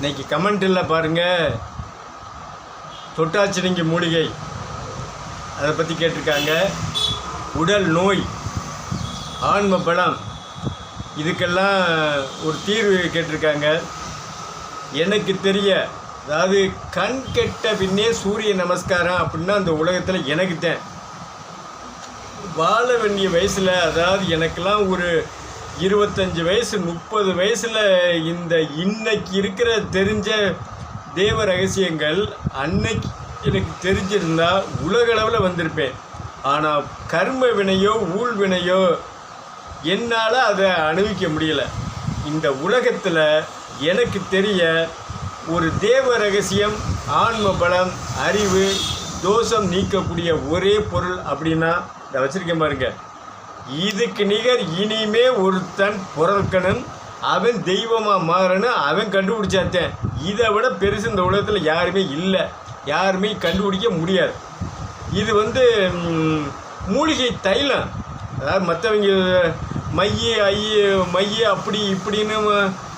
இன்னைக்கு கமெண்ட்டில் பாருங்கள் தொட்டாச்சினிங்கி மூலிகை. அதை பற்றி கேட்டிருக்காங்க. உடல் நோய் ஆன்ம பலம் இதுக்கெல்லாம் ஒரு தீர்வு கேட்டிருக்காங்க. எனக்கு தெரிய அதாவது கண் கெட்ட பின்னே சூரிய நமஸ்காரம் அப்படின்னா அந்த உலகத்தில் எனக்கு தான். வாழ வேண்டிய வயசில் அதாவது எனக்கெல்லாம் ஒரு இருபத்தஞ்சி வயசு முப்பது வயசில் இந்த இன்னைக்கு இருக்கிற தெரிஞ்ச தேவ ரகசியங்கள் அன்னைக்கு எனக்கு தெரிஞ்சிருந்தால் உலகளவில் வந்திருப்பேன். ஆனால் கர்ம வினையோ ஊழ்வினையோ என்னால் அதை அனுபவிக்க முடியல. இந்த உலகத்தில் எனக்கு தெரிய ஒரு தேவ ரகசியம் ஆன்ம பலம் அறிவு தோஷம் நீக்கக்கூடிய ஒரே பொருள் அப்படின்னா இதை வச்சுருக்கேன் பாருங்கள் இதுக்கு நிகர் இனிமே ஒருத்தன் பிறக்கணும். அவன் தெய்வமாக மாறணும். அவன் கண்டுபிடிச்சாத்தேன் இதை விட பெருசு இந்த உலகத்தில் யாருமே இல்லை. யாருமே கண்டுபிடிக்க முடியாது. இது வந்து மூலிகை தைலம். அதாவது மற்றவங்க மைய ஐய மைய அப்படி இப்படின்னு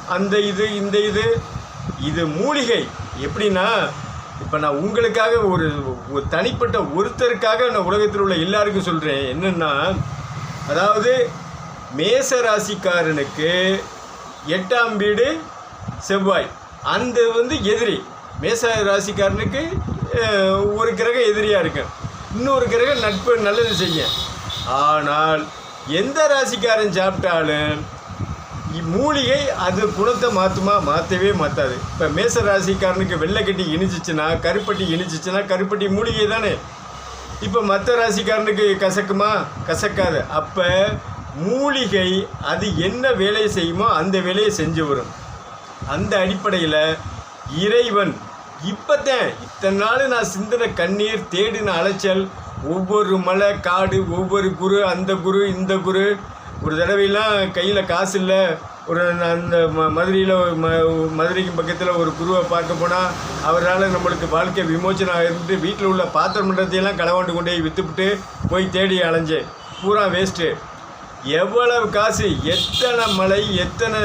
அந்த இது இந்த இது. இது மூலிகை. எப்படின்னா இப்போ நான் உங்களுக்காக ஒரு தனிப்பட்ட ஒருத்தருக்காக நான் உலகத்தில் உள்ள எல்லாருக்கும் சொல்கிறேன் என்னென்னா அதாவது மேச ராசிக்காரனுக்கு எட்டாம் வீடு செவ்வாய். அந்த வந்து எதிரி. மேச ராசிக்காரனுக்கு ஒரு கிரகம் எதிரியாக இருக்கு. இன்னொரு கிரகம் நட்பு நல்லது செய்யும் ஆனால் எந்த ராசிக்காரன் சாப்பிட்டாலும் மூலிகை அது குணத்தை மாற்றுமா மாற்றவே மாற்றாது இப்போ மேச ராசிக்காரனுக்கு வெள்ளைக்கட்டி இனிச்சிச்சுன்னா கருப்பட்டி இனிச்சிச்சுன்னா கருப்பட்டி மூலிகை தானே. இப்போ மற்ற ராசிக்காரனுக்கு கசக்குமா? கசக்காது. அப்போ மூலிகை அது என்ன வேலையை செய்யுமோ அந்த வேலையை செஞ்சு வரும். அந்த அடிப்படையில் இறைவன் இப்போத்தான் இத்தனை நாள் நான் சிந்தின கண்ணீர் தேடின அலைச்சல் ஒவ்வொரு மலை காடு ஒவ்வொரு குரு அந்த குரு இந்த குரு ஒரு தடவையெல்லாம் கையில் காசு இல்லை. ஒரு அந்த ம மதுரையில் ம மதுரைக்கு பக்கத்தில் ஒரு குருவை பார்க்க போனால் அவரால் நம்மளுக்கு வாழ்க்கை விமோச்சனம் ஆகிருந்து வீட்டில் உள்ள பாத்திரம் மன்றத்தையெல்லாம் களவாண்டு கொண்டு போய் விற்றுப்புட்டு போய் தேடி அலைஞ்சேன் பூரா வேஸ்ட்டு எவ்வளவு காசு எத்தனை மலை எத்தனை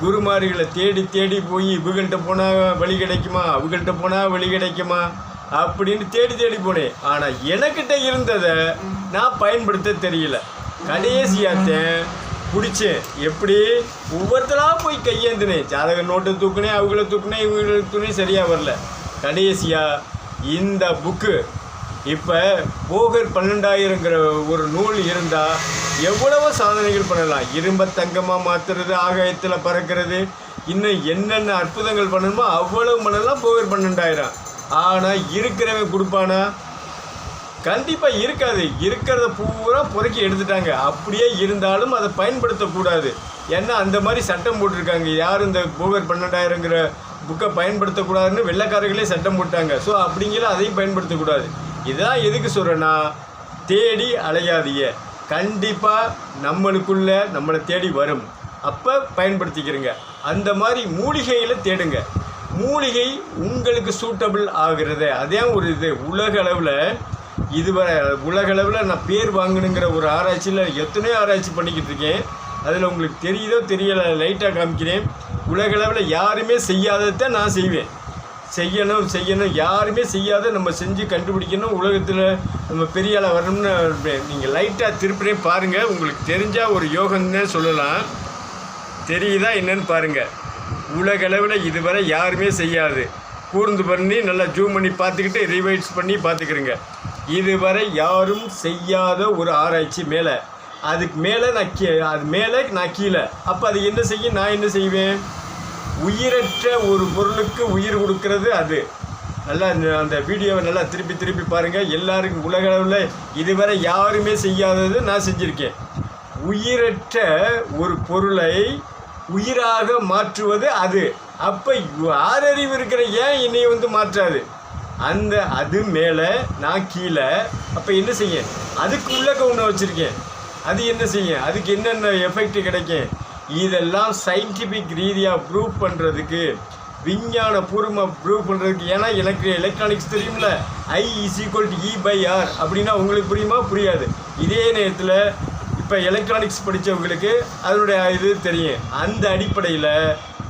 குருமார்களை தேடி தேடி போய் இவங்கள்ட்ட போனால் வழி கிடைக்குமா அவங்கள்ட்ட போனால் வழி கிடைக்குமா அப்படின்னு தேடி தேடி போனேன். ஆனால் எனக்கிட்ட இருந்ததை நான் பயன்படுத்த தெரியல. கடைசியாத்தேன் பிடிச்சேன் எப்படி ஒவ்வொருத்தராக போய் கையேந்தினேன் ஜாதக நோட்டை தூக்குனேன் அவங்கள தூக்குனேன் இவங்கள தூக்குனேன் சரியாக வரல. கடைசியாக இந்த புக்கு இப்போ போகர் பன்னெண்டாயிரங்கிற ஒரு நூல் இருந்தால் எவ்வளவோ சாதனைகள் பண்ணலாம். இரும்ப தங்கமாக மாற்றுறது ஆகாயத்தில் பறக்கிறது இன்னும் என்னென்ன அற்புதங்கள் பண்ணணுமோ அவ்வளவு பண்ணலாம் போகர் பன்னெண்டாயிரம். ஆனால் இருக்கிறவன் கொடுப்பானா? கண்டிப்பாக இருக்காது. இருக்கிறத பூரா புறக்கி எடுத்துட்டாங்க. அப்படியே இருந்தாலும் அதை பயன்படுத்தக்கூடாது. ஏன்னா அந்த மாதிரி சட்டம் போட்டிருக்காங்க. யார் இந்த கோவர் பன்னெண்டாயிரங்கிற புக்கை பயன்படுத்தக்கூடாதுன்னு வெள்ளக்காரர்களே சட்டம் போட்டாங்க. ஸோ அப்படிங்கிற அதையும் பயன்படுத்தக்கூடாது. இதான் எதுக்கு சொல்கிறேன்னா தேடி அலையாதீங்க. கண்டிப்பாக நம்மளுக்குள்ளே நம்மளை தேடி வரும். அப்போ பயன்படுத்திக்கிறங்க. அந்த மாதிரி மூலிகையில் தேடுங்க. மூலிகை உங்களுக்கு சூட்டபிள் ஆகிறது. அதே ஒரு இது. உலக அளவில் இதுவரை உலகளவில் நான் பேர் வாங்கணுங்கிற ஒரு ஆராய்ச்சியில் எத்தனையோ ஆராய்ச்சி பண்ணிக்கிட்டு இருக்கேன். அதில் உங்களுக்கு தெரியுதோ தெரியலை லைட்டாக காமிக்கிறேன். உலகளவில் யாருமே செய்யாததை நான் செய்வேன். செய்யணும் செய்யணும். யாருமே செய்யாத நம்ம செஞ்சு கண்டுபிடிக்கணும். உலகத்தில் நம்ம பெரிய ஆளாக வரணும்னு நீங்கள் லைட்டாக திருப்பினே பாருங்கள் உங்களுக்கு தெரிஞ்சால் ஒரு யோகம்னே சொல்லலாம். தெரியுதா என்னன்னு பாருங்கள் உலகளவில் இதுவரை யாருமே செய்யாது. கூர்ந்து பண்ணி நல்லா ஜூம் பண்ணி பார்த்துக்கிட்டு ரிவைட்ஸ் பண்ணி பார்த்துக்குறேங்க. இதுவரை யாரும் செய்யாத ஒரு ஆராய்ச்சி மேலே. அதுக்கு மேலே நான் கீ அது மேலே நான் கீழே. அப்போ அது என்ன செய்யும்? நான் என்ன செய்வேன்? உயிரற்ற ஒரு பொருளுக்கு உயிர் கொடுக்கறது அது. நல்லா அந்த வீடியோவை நல்லா திருப்பி திருப்பி பாருங்கள் எல்லாருக்கும் உலகளவில் இதுவரை யாருமே செய்யாதது நான் செஞ்சுருக்கேன். உயிரற்ற ஒரு பொருளை உயிராக மாற்றுவது அது. அப்போ ஆறறிவு இருக்கிற ஏன் என்னையை வந்து மாற்றாது? அந்த அது மேலே நான் கீழே. அப்போ என்ன செய்ய அதுக்கு உள்ளக்க ஒன்று வச்சுருக்கேன். அது என்ன செய்ய அதுக்கு என்னென்ன எஃபெக்ட் கிடைக்கும்? இதெல்லாம் சயின்டிஃபிக் ரீதியாக ப்ரூவ் பண்ணுறதுக்கு விஞ்ஞான பூர்வமாக ப்ரூவ் பண்ணுறதுக்கு ஏன்னா எனக்கு எலக்ட்ரானிக்ஸ் தெரியும்ல. I is equal to E by R அப்படின்னா உங்களுக்கு புரியுமா? புரியாது. இதே நேரத்தில் இப்போ எலக்ட்ரானிக்ஸ் படித்தவங்களுக்கு அதனுடைய இது தெரியும். அந்த அடிப்படையில்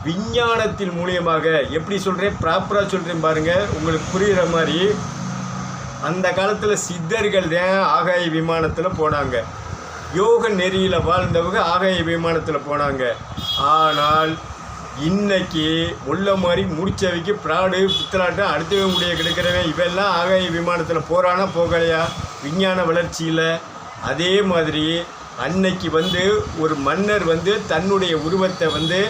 விஞ்ஞானத்தின் மூலியமாக எப்படி சொல்கிறேன் ப்ராப்பராக சொல்கிறேன் பாருங்கள் உங்களுக்கு புரிகிற மாதிரி அந்த காலத்தில் சித்தர்கள் தான் ஆகாய விமானத்தில் போனாங்க. யோக நெறியில் வாழ்ந்தவங்க ஆகாய விமானத்தில் போனாங்க. ஆனால் இன்னைக்கு உள்ள மாதிரி முடிச்சவைக்கு பிராடு பித்தலாட்டம் அடுத்தவங்க முடிய கிடைக்கிறவன் இவெல்லாம் ஆகாய விமானத்தில் போகிறானா போகலையா? விஞ்ஞான வளர்ச்சியில். அதே மாதிரி அன்னைக்கு வந்து ஒரு மன்னர் வந்து தன்னுடைய உருவத்தை வந்து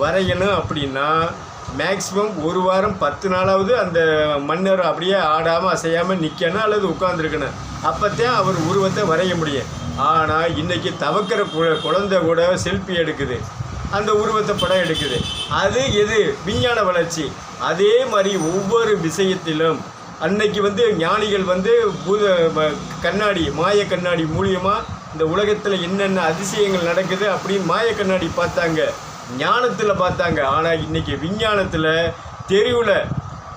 வரையணும் அப்படின்னா மேக்ஸிமம் ஒரு வாரம் பத்து நாளாவது அந்த மன்னர் அப்படியே ஆடாமல் அசையாமல் நிற்கணும் அல்லது உட்காந்துருக்கணும் அப்போத்தான் அவர் உருவத்தை வரைய முடியும். ஆனால் இன்றைக்கி தவக்கிற கு- குழந்தை கூட செல்ஃபி எடுக்குது. அந்த உருவத்தை படம் எடுக்குது. அது எது? விஞ்ஞான வளர்ச்சி. அதே மாதிரி ஒவ்வொரு விஷயத்திலும் அன்னைக்கு வந்து ஞானிகள் வந்து பூத கண்ணாடி மாய கண்ணாடி மூலியமாக இந்த உலகத்தில் என்னென்ன அதிசயங்கள் நடக்குது அப்படின்னு மாய கண்ணாடி பார்த்தாங்க. ஞானத்தில் பார்த்தாங்க. ஆனால் இன்றைக்கி விஞ்ஞானத்தில் தெருவில்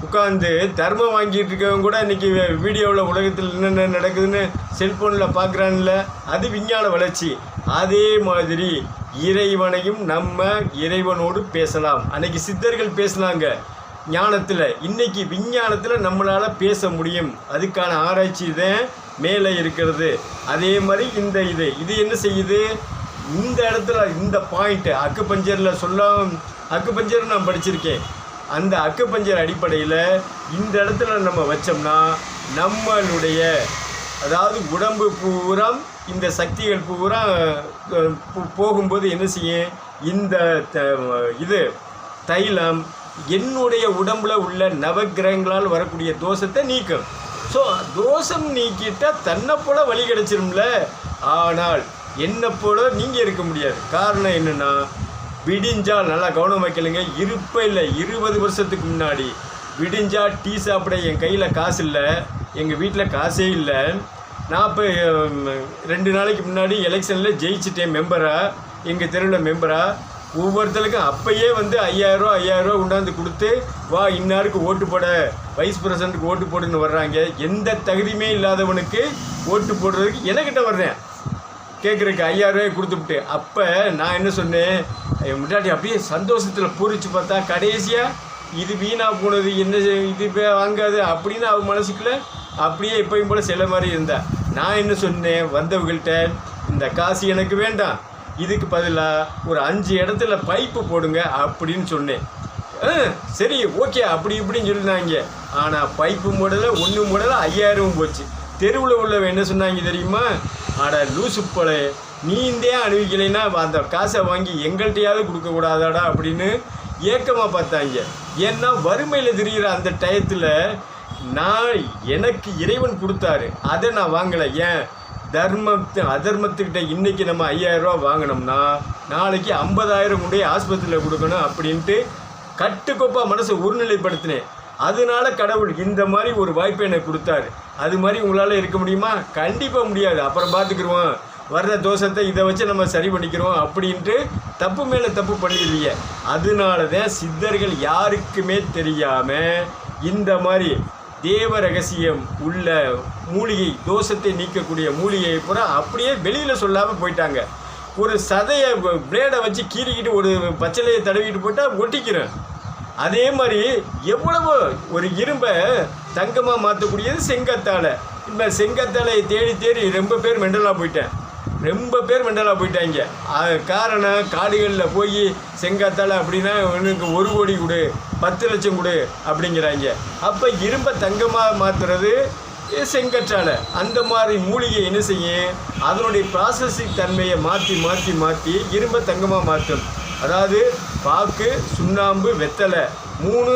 உட்காந்து தர்மம் வாங்கிட்டு இருக்கவங்க கூட இன்றைக்கி வீடியோவில் உலகத்தில் என்னென்ன நடக்குதுன்னு செல்ஃபோனில் பார்க்குறான்ல அது விஞ்ஞான வளர்ச்சி. அதே மாதிரி இறைவனையும் நம்ம இறைவனோடு பேசலாம். அன்றைக்கி சித்தர்கள் பேசினாங்க ஞானத்தில். இன்னைக்கு விஞ்ஞானத்தில் நம்மளால் பேச முடியும். அதுக்கான ஆராய்ச்சி தான் மேலே இருக்கிறது. அதே மாதிரி இந்த இது. இது என்ன செய்யுது? இந்த இடத்துல இந்த பாயிண்ட்டு அக்கு பஞ்சரில் சொல்ல அக்கு பஞ்சர் நான் படிச்சிருக்கேன். அந்த அக்கு பஞ்சர் அடிப்படையில் இந்த இடத்துல நம்ம வச்சோம்னா நம்மளுடைய அதாவது உடம்பு பூரா இந்த சக்திகள் பூரா போ- போகும்போது என்ன செய்யும்? இந்த இது தைலம் என்னுடைய உடம்புல உள்ள நவக்கிரகங்களால் வரக்கூடிய தோஷத்தை நீக்கும். ஸோ தோஷம் நீக்கிட்டால் தன்னை போல வழி கிடைச்சிரும்ல? ஆனால் என்னை போல நீங்கள் இருக்க முடியாது. காரணம் என்னென்னா விடிஞ்சால் நல்லா கவனம் வைக்கலைங்க. இருப்ப இல்லை. இருபது வருஷத்துக்கு முன்னாடி விடிஞ்சால் டீ சாப்பிட என் கையில் காசு இல்லை. எங்கள் வீட்டில் காசே இல்லை. நான் இப்போ ரெண்டு நாளைக்கு முன்னாடி எலெக்ஷனில் ஜெயிச்சிட்டேன் மெம்பராக எங்கள் தெருவில் மெம்பராக ஒவ்வொருத்தருக்கும் அப்பயே வந்து ஐயாயிரரூவா ஐயாயிரரூவா கொண்டாந்து கொடுத்து வா இன்னாருக்கு ஓட்டு போட. வைஸ் பிரசிடண்ட்டுக்கு ஓட்டு போடுன்னு வர்றாங்க. எந்த தகுதியுமே இல்லாதவனுக்கு ஓட்டு போடுறதுக்கு எனக்கிட்ட வர்றேன். கேட்குறக்கு ஐயாயிரம் ரூபாய் கொடுத்துவிட்டு அப்போ நான் என்ன சொன்னேன் என் முன்னாடி அப்படியே சந்தோஷத்தில் பூரிச்சு பார்த்தா கடைசியாக இது வீணாக போனது என்ன இது வாங்காது அப்படின்னு அவன் மனசுக்குள்ள அப்படியே எப்பயும் போல் சில மாதிரி இருந்தா. நான் என்ன சொன்னேன் வந்தவங்கள்ட்ட இந்த காசு எனக்கு வேண்டாம் இதுக்கு பதிலாக ஒரு அஞ்சு இடத்துல பைப்பு போடுங்க அப்படின்னு சொன்னேன். ஆ, சரி ஓகே அப்படி இப்படின்னு சொல்லினாங்க. ஆனால் பைப்பு மூடலை ஒன்று மூடலை ஐயாயிரம் போச்சு. தெருவில் உள்ளவன் என்ன சொன்னாங்க தெரியுமா? அட லூசு போல நீ இந்தே அணிவிக்கலைன்னா அந்த காசை வாங்கி எங்கள்கிட்டயாவது கொடுக்கக்கூடாதாடா அப்படின்னு ஏக்கமாக பார்த்தாங்க. ஏன்னா வறுமையில் திரிகிற அந்த டயத்தில் நான் எனக்கு இறைவன் கொடுத்தாரு. அதை நான் வாங்கலை. ஏன்? தர்மத்து அதர்மத்துக்கிட்ட இன்றைக்கி நம்ம ஐயாயிரம் ரூபா வாங்கினோம்னா நாளைக்கு ஐம்பதாயிரம் கொண்டு ஆஸ்பத்திரியில் கொடுக்கணும் அப்படின்ட்டு கட்டுக்கோப்பாக மனசை ஒருநிலைப்படுத்தினேன். அதனால கடவுள் இந்த மாதிரி ஒரு வாய்ப்பை எனக்கு கொடுத்தாரு. அது மாதிரி உங்களால் இருக்க முடியுமா? கண்டிப்பாக முடியாது. அப்புறம் பார்த்துக்குருவோம் வர்ற தோஷத்தை இதை வச்சு நம்ம சரி பண்ணிக்கிறோம் அப்படின்ட்டு தப்பு மேலே தப்பு பண்ணிடுவீங்க அதனால தான் சித்தர்கள் யாருக்குமே தெரியாமல் இந்த மாதிரி தேவ ரகசியம் உள்ள மூலிகை தோஷத்தை நீக்கக்கூடிய மூலிகையை பூரா அப்படியே வெளியில் சொல்லாமல் போயிட்டாங்க. ஒரு சதையை பிளேடை வச்சு கீறிக்கிட்டு ஒரு பச்சலையை தடவிட்டு போட்டால் ஒட்டிக்கிறேன். அதே மாதிரி எவ்வளவு ஒரு இரும்பை தங்கமாக மாற்றக்கூடியது செங்கத்தாழை. இப்போ செங்கத்தாழையை தேடி தேடி ரொம்ப பேர் மெண்டலாக போயிட்டேன். ரொம்ப பேர் மெண்டலாக போயிட்டாங்க. அது காரணம் காடுகளில் போய் செங்காத்தால அப்படின்னா உனக்கு ஒரு கோடி கொடு பத்து லட்சம் கொடு அப்படிங்கிறாங்க. அப்போ இரும்பை தங்கமாக மாற்றுறது செங்கற்றாலை அந்த மாதிரி மூலிகை என்ன செய்யும்? அதனுடைய ப்ராசஸிங் தன்மையை மாற்றி மாற்றி மாற்றி இரும்பை தங்கமாக மாற்றும். அதாவது பாக்கு சுண்ணாம்பு வெத்தலை மூணு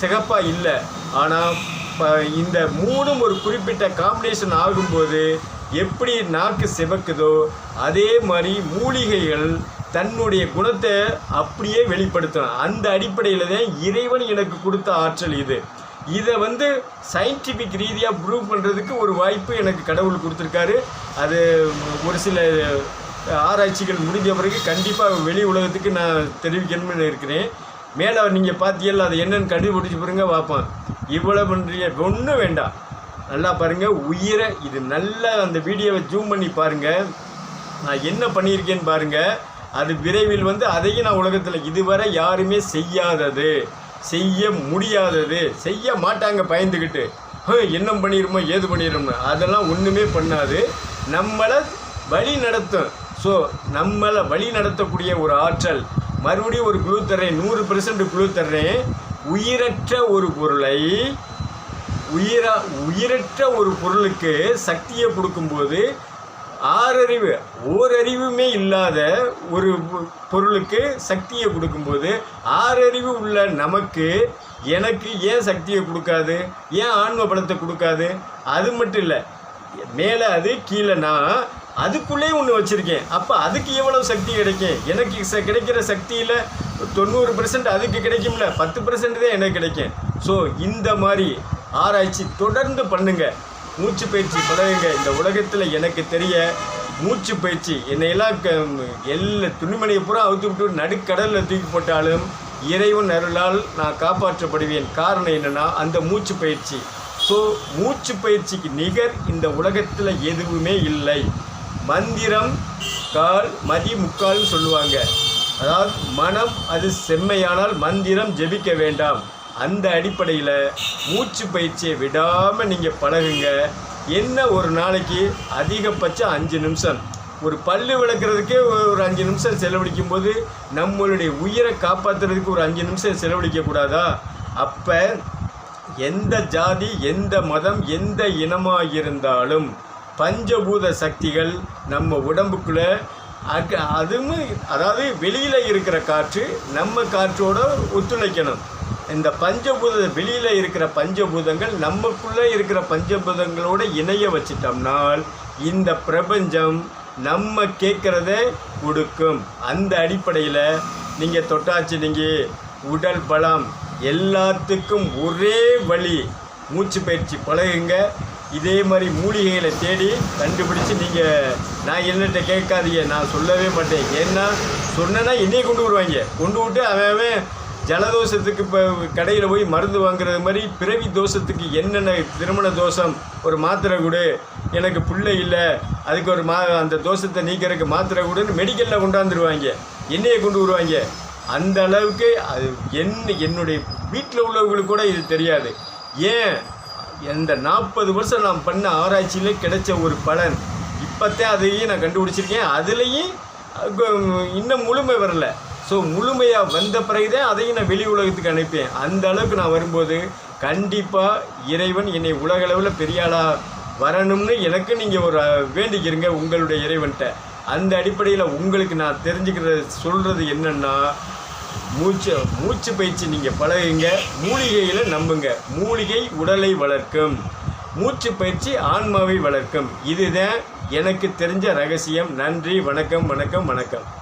சிகப்பாக இல்லை. ஆனால் இந்த மூணும் ஒரு குறிப்பிட்ட காம்பினேஷன் ஆகும்போது எப்படி நாக்கு சிவக்குதோ அதே மாதிரி மூலிகைகள் தன்னுடைய குணத்தை அப்படியே வெளிப்படுத்தணும். அந்த அடிப்படையில் தான் இறைவன் எனக்கு கொடுத்த ஆற்றல் இது. இதை வந்து சயின்டிஃபிக் ரீதியாக ப்ரூவ் பண்ணுறதுக்கு ஒரு வாய்ப்பு எனக்கு கடவுள் கொடுத்துருக்காரு. அது ஒரு சில ஆராய்ச்சிகள் முடிஞ்ச பிறகு கண்டிப்பாக வெளி உலகத்துக்கு நான் தெரிவிக்கணும்னு இருக்கிறேன் மேலே நீங்கள் பார்த்தீங்கல்ல அது என்னென்னு கண்டுபிடிச்சி பாருங்க பார்ப்போம். இவ்வளோ பண்ணுறீங்க ஒன்றும் வேண்டாம். நல்லா பாருங்கள் உயிரை இது நல்லா அந்த வீடியோவை ஜூம் பண்ணி பாருங்கள் நான் என்ன பண்ணியிருக்கேன்னு பாருங்கள் அது விரைவில் வந்து அதையும் நான் உலகத்தில் இதுவரை யாருமே செய்யாதது செய்ய முடியாதது செய்ய மாட்டாங்க பயந்துக்கிட்டு என்ன பண்ணிடுமோ ஏது பண்ணிடுமோ அதெல்லாம் ஒன்றுமே பண்ணாது. நம்மளை வழி நடத்தும். ஸோ நம்மளை வழி நடத்தக்கூடிய ஒரு ஆற்றல் மறுபடியும் ஒரு குழு தர்றேன் நூறு பெர்சன்ட் குழு தர்றேன். உயிரற்ற ஒரு பொருளை உயிரா உயிரற்ற ஒரு பொருளுக்கு சக்தியை கொடுக்கும்போது ஆறறிவு ஓரறிவுமே இல்லாத ஒரு பொருளுக்கு சக்தியை கொடுக்கும்போது ஆறறிவு உள்ள நமக்கு எனக்கு ஏன் சக்தியை கொடுக்காது? ஏன் ஆன்ம பலத்தை கொடுக்காது? அது மட்டும் இல்லை மேலே அது கீழே நான் அதுக்குள்ளேயே ஒன்று வச்சுருக்கேன். அப்போ அதுக்கு எவ்வளோ சக்தி கிடைக்கும் எனக்கு ச- கிடைக்கிற சக்தியில் தொண்ணூறு பர்சன்ட் அதுக்கு கிடைக்கும்ல. பத்து பர்சன்ட் தான் எனக்கு கிடைக்கும். ஸோ இந்த மாதிரி ஆராய்ச்சி தொடர்ந்து பண்ணுங்க. மூச்சு பயிற்சி பழகுங்க. இந்த உலகத்தில் எனக்கு தெரிய மூச்சு பயிற்சி என்னையெல்லாம் க எல்லா துணிமணியை பூரா அவுத்து விட்டு நடுக்கடலில் தூக்கி போட்டாலும் இறைவன் அருளால் நான் காப்பாற்றப்படுவேன். காரணம் என்னென்னா அந்த மூச்சு பயிற்சி. ஸோ மூச்சு பயிற்சிக்கு நிகர் இந்த உலகத்தில் எதுவுமே இல்லை. மந்திரம் கால் மதி முக்கால்னு சொல்லுவாங்க. அதாவது மனம் அது செம்மையானால் மந்திரம் ஜெபிக்க வேண்டாம். அந்த அடிப்படையில் மூச்சு பயிற்சியை விடாமல் நீங்கள் பழகுங்க. என்ன ஒரு நாளைக்கு அதிகபட்சம் அஞ்சு நிமிஷம்? ஒரு பல்லு விளக்குறதுக்கே ஒரு அஞ்சு நிமிஷம் செலவழிக்கும் போது நம்மளுடைய உயிரை காப்பாற்றுறதுக்கு ஒரு அஞ்சு நிமிஷம் செலவழிக்கக்கூடாதா அப்போ எந்த ஜாதி எந்த மதம் எந்த இனமாக இருந்தாலும் பஞ்சபூத சக்திகள் நம்ம உடம்புக்குள்ளே அக் அதுவும் அதாவது வெளியில் இருக்கிற காற்று நம்ம காற்றோட ஒத்துழைக்கணும். இந்த பஞ்சபூத வெளியில் இருக்கிற பஞ்சபூதங்கள் நமக்குள்ளே இருக்கிற பஞ்சபூதங்களோட இணைய வச்சிட்டோம்னால் இந்த பிரபஞ்சம் நம்ம கேட்குறத கொடுக்கும். அந்த அடிப்படையில் நீங்கள் தொட்டாச்சு நீங்கள் உடல் பலம் எல்லாத்துக்கும் ஒரே வழி. மூச்சு பயிற்சி பழகுங்க. இதே மாதிரி மூலிகைகளை தேடி கண்டுபிடிச்சு நீங்கள் நான் என்னட்ட கேட்காதீங்க நான் சொல்லவே மாட்டேன். ஏன்னா சொன்னேன்னா என்னையே கொண்டு வருவாங்க. கொண்டு விட்டு அவன் ஜலதோஷத்துக்கு இப்போ கடையில் போய் மருந்து வாங்குறது மாதிரி பிறவி தோஷத்துக்கு என்னென்ன திருமண தோஷம் ஒரு மாத்திரை கொடு எனக்கு பிள்ளை இல்லை அதுக்கு ஒரு மா அந்த தோஷத்தை நீக்கிறதுக்கு மாத்திரை கொடுன்னு மெடிக்கலில் கொண்டாந்துருவாங்க. என்னையை கொண்டு வருவாங்க. அந்த அளவுக்கு அது என்ன என்னுடைய வீட்டில் உள்ளவங்களுக்கு கூட இது தெரியாது. ஏன்? இந்த நாற்பது வருஷம் நான் பண்ண ஆராய்ச்சியில் கிடைச்ச ஒரு பலன். இப்போத்தான் அதையும் நான் கண்டுபிடிச்சிருக்கேன். அதுலேயும் இன்னும் முழுமை வரல. ஸோ முழுமையாக வந்த பிறகுதான் அதையும் நான் வெளி உலகத்துக்கு அனுப்பேன் அந்த அளவுக்கு நான் வரும்போது கண்டிப்பாக இறைவன் என்னை உலகளவில் பெரிய ஆளாக வரணும்னு எனக்கு நீங்கள் ஒரு வேண்டிக்கிறீங்க உங்களுடைய இறைவன்கிட்ட. அந்த அடிப்படையில் உங்களுக்கு நான் தெரிஞ்சுக்கிற சொல்கிறது என்னென்னா மூச்சு மூச்சு பயிற்சி நீங்கள் பழகுங்க. மூலிகையில் நம்புங்க. மூலிகை உடலை வளர்க்கும். மூச்சு பயிற்சி ஆன்மாவை வளர்க்கும். இதுதான் எனக்கு தெரிஞ்ச ரகசியம். நன்றி வணக்கம் வணக்கம் வணக்கம்.